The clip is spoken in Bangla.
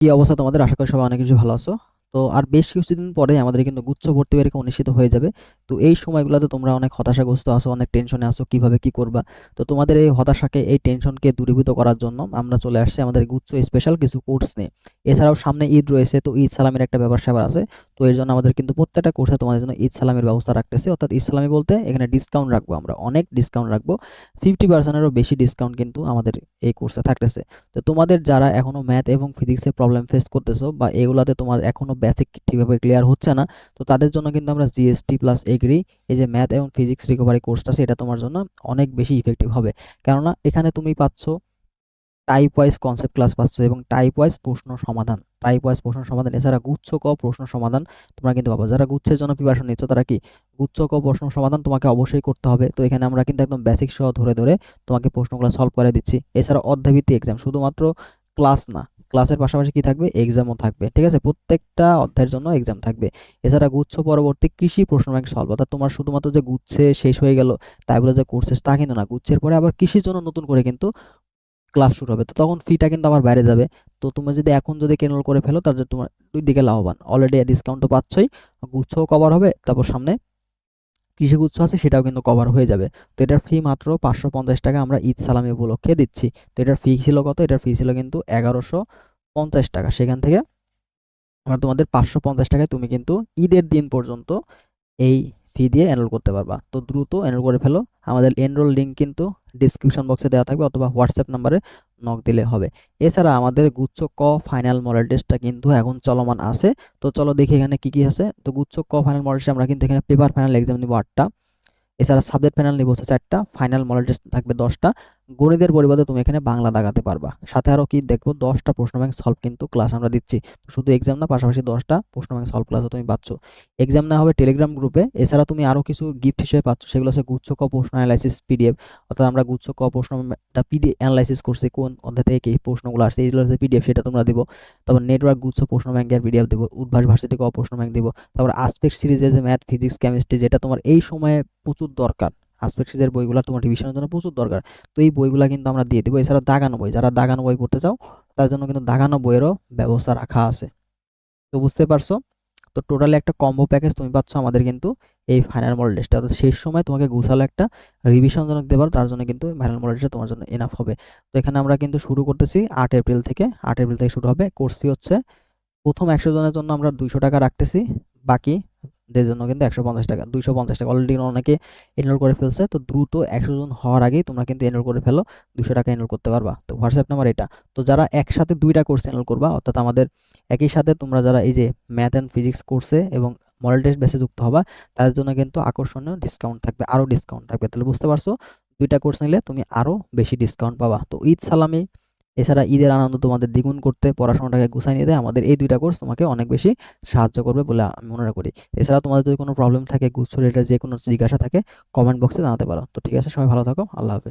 কি অবস্থা তোমাদের? আশা করি সবাই অনেক কিছু ভালো আছো। তো আর বেশ কিছুদিন পরে আমাদের কিন্তু গুচ্ছ ভর্তি পরীক্ষা অনুষ্ঠিত হয়ে যাবে। তো এই সময়গুলোতে তোমরা অনেক হতাশাগ্রস্ত আছো, অনেক টেনশনে আসো কীভাবে কি করবা? তো তোমাদের এই হতাশাকে, এই টেনশনকে দূরীভূত করার জন্য আমরা চলে আসছি আমাদের গুচ্ছ স্পেশাল কিছু কোর্স নিয়ে। এছাড়াও সামনে ঈদ রয়েছে, তো ঈদ সালামের একটা ব্যাপার স্যাপার আছে। তো এর জন্য আমাদের কিন্তু প্রত্যেকটা কোর্সে তোমাদের জন্য ঈদ সালামের ব্যবস্থা রাখতেছে। অর্থাৎ ঈদ সালামি বলতে এখানে ডিসকাউন্ট রাখব আমরা, অনেক ডিসকাউন্ট রাখব। ফিফটি পার্সেন্টেরও বেশি ডিসকাউন্ট কিন্তু আমাদের এই কোর্সে থাকতেছে। তো তোমাদের যারা এখনও ম্যাথ এবং ফিজিক্সের প্রবলেম ফেস করতেছো বা এগুলাতে তোমার এখনও বেসিক ঠিকভাবে ক্লিয়ার হচ্ছে না। তো তাদের জন্য কিন্তু আমরা জিএসটি প্লাস এগ্রি এই যে ম্যাথ এবং ফিজিক্স রিকভারি কোর্সটা এটা তোমার জন্য অনেক বেশি ইফেক্টিভ হবে। কেননা এখানে তুমি পাচ্ছ টাইপ ওয়াইজ কনসেপ্ট ক্লাস পাচ্ছ এবং টাইপ ওয়াইজ প্রশ্ন সমাধান। টাইপ ওয়াইজ প্রশ্ন সমাধান, এছাড়া গুচ্ছ ক প্রশ্ন সমাধান তোমরা কিন্তু পাবো। যারা গুচ্ছের জন্য প্রিপারেশন নিচ্ছ, তারা কি গুচ্ছ ক প্রশ্ন সমাধান তোমাকে অবশ্যই করতে হবে। তো এখানে আমরা কিন্তু একদম বেসিক সহ ধরে ধরে তোমাকে প্রশ্নগুলো সলভ করে দিচ্ছি। এছাড়া অধ্যায়ভিত্তিক এক্সাম শুধুমাত্র ক্লাস না ক্লাসের পাশাপাশি কি থাকবে? এক্সামও থাকবে, ঠিক আছে? প্রত্যেকটা অধ্যায়ের জন্য এক্সাম থাকবে। এছাড়া গুচ্ছ পরবর্তী কৃষি প্রশ্ন ব্যাংক সলভ অর্থাৎ তোমার শুধুমাত্র যে গুচ্ছে শেষ হয়ে গেল, তাই বলে যে কোর্স শেষ তা কিন্তু না। গুচ্ছের পরে আবার কৃষির জন্য নতুন করে কিন্তু ক্লাস শুরু হবে। তো তখন ফিটা কিন্তু আবার বাইরে যাবে। তো তুমি যদি এখন যদি কেনল করে ফেলো জন্য তোমার দুই দিকে লাভবান। অলরেডি ডিসকাউন্ট তো পাচ্ছই, গুচ্ছও কভার হবে, তারপর সামনে কৃষিগুচ্ছ আছে, সেটাও কিন্তু কভার হয়ে যাবে। তো এটার ফি মাত্র পাঁচশো পঞ্চাশ টাকা আমরা ঈদ সালামি উপলক্ষে দিচ্ছি। তো এটার ফি ছিল কত? এটার ফি ছিল কিন্তু এগারোশো পঞ্চাশ টাকা। সেখান থেকে আমরা তোমাদের পাঁচশো পঞ্চাশ টাকায় তুমি কিন্তু ঈদের দিন পর্যন্ত এই ফি দিয়ে এনরোল করতে পারবা। তো দ্রুত এনরোল করে ফেলো। আমাদের এনরোল লিঙ্ক কিন্তু ডিসক্রিপশন বক্সে দেওয়া থাকবে অথবা হোয়াটসঅ্যাপ নাম্বারে নক দিলে হবে। এছাড়া আমাদের গুচ্ছ ক ফাইনাল মডেল টেস্টটা কিন্তু এখন চলমান আছে। তো চলো দেখি এখানে কি কি আছে। তো গুচ্ছ ক ফাইনাল মডেল টেস্ট আমরা কিন্তু এখানে পেপার ফাইনাল এক্সাম নিব আটটা। এছাড়া সাবজেক্ট ফাইনাল নিব হচ্ছে চারটা। ফাইনাল মডেল টেস্ট থাকবে দশটা। গণিতের পরিবর্তে তুমি এখানে বাংলা দাগাতে পারবা। সাথে আরও কি দেখব? দশটা প্রশ্ন ব্যাংক সলভ কিন্তু ক্লাস আমরা দিচ্ছি। শুধু এক্সাম না, পাশাপাশি দশটা প্রশ্ন ব্যাংক সলভ ক্লাসও তুমি পাচ্ছ। এক্সাম না হবে টেলিগ্রাম গ্রুপে এছাড়া তুমি আরও কিছু গিফট হিসেবে পাচ্ছ। সেগুলো হচ্ছে গুচ্ছ ক প্রশ্ন অ্যানালাইসিস পিডিএফ অর্থাৎ আমরা গুচ্ছ ক প্রশ্নটা পিডি অ্যানালাইসিস করছি, কোন অধ্যায় থেকে এই প্রশ্নগুলো আসছে এইগুলো হচ্ছে পিডিএফ সেটা তোমরা দিব। তারপর নেটওয়ার্ক গুচ্ছ প্রশ্ন ব্যাংকের পিডিএফ দেবো। উদ্ভাস ভার্সিটি ক প্রশ্ন ব্যাংক দিব। তারপর আসপেক্ট সিরিজের যে ম্যাথ ফিজিক্স কেমিস্ট্রি যেটা তোমার এই সময়ে প্রচুর দরকার। আসপেক্সিসের বইগুলো তোমার রিভিশনের জন্য প্রচুর দরকার। তো এই বইগুলো কিন্তু আমরা দিয়ে দেবো। এছাড়া দাগানো বই, যারা দাগানো বই পড়তে চাও, তার জন্য কিন্তু দাগানো বইয়েরও ব্যবস্থা রাখা আছে। তো বুঝতে পারছ? তো টোটালি একটা কম্বো প্যাকেজ তুমি পাচ্ছ আমাদের কিন্তু এই ফাইনাল মডেল টেস্টটা অর্থাৎ শেষ সময় তোমাকে গুছালো একটা রিভিশন জন্য দিতে পারো তার জন্য কিন্তু ফাইনাল মডেল তোমার জন্য এনাফ হবে। তো এখানে আমরা কিন্তু শুরু করতেছি আট এপ্রিল থেকে। আট এপ্রিল থেকে শুরু হবে। কোর্স ফি হচ্ছে প্রথম একশো জনের জন্য আমরা দুইশো টাকা রাখতেছি। বাকি দের জন্য কিন্তু একশো পঞ্চাশ টাকা, দুইশো পঞ্চাশ টাকা। অলরেডি অনেকে এনরোল করে ফেলছে, তো দ্রুত একশো জন হওয়ার আগেই তোমরা কিন্তু এনরোল করে ফেলো দুশো টাকা এনরোল করতে পারবা। তো হোয়াটসঅ্যাপ নাম্বার এটা। তো যারা একসাথে দুইটা কোর্স এনরোল করবা, অর্থাৎ আমাদের একই সাথে তোমরা যারা এই যে ম্যাথ অ্যান্ড ফিজিক্স কোর্সে এবং মডেল টেস্ট বেসে যুক্ত হবা, তাদের জন্য কিন্তু আকর্ষণীয় ডিসকাউন্ট থাকবে আরও ডিসকাউন্ট থাকবে। তাহলে বুঝতে পারছ? দুইটা কোর্স নিলে তুমি আরও বেশি ডিসকাউন্ট পাবা। তো ঈদ সালামি এছাড়া ঈদের আনন্দ তোমাদের দ্বিগুণ করতে পড়াশোনাটাকে গুছাই দেয়। আমাদের এই দুইটা কোর্স তোমাকে অনেক বেশি সাহায্য করবে বলে আমি মনে করি। এছাড়া তোমাদের যদি কোনো প্রবলেম থাকে, গুচ্ছ রিলেটেড যে কোনো জিজ্ঞাসা থাকে কমেন্ট বক্সে জানাতে পারো। তো ঠিক আছে, সবাই ভালো থাকো। আল্লাহ হাফেজ।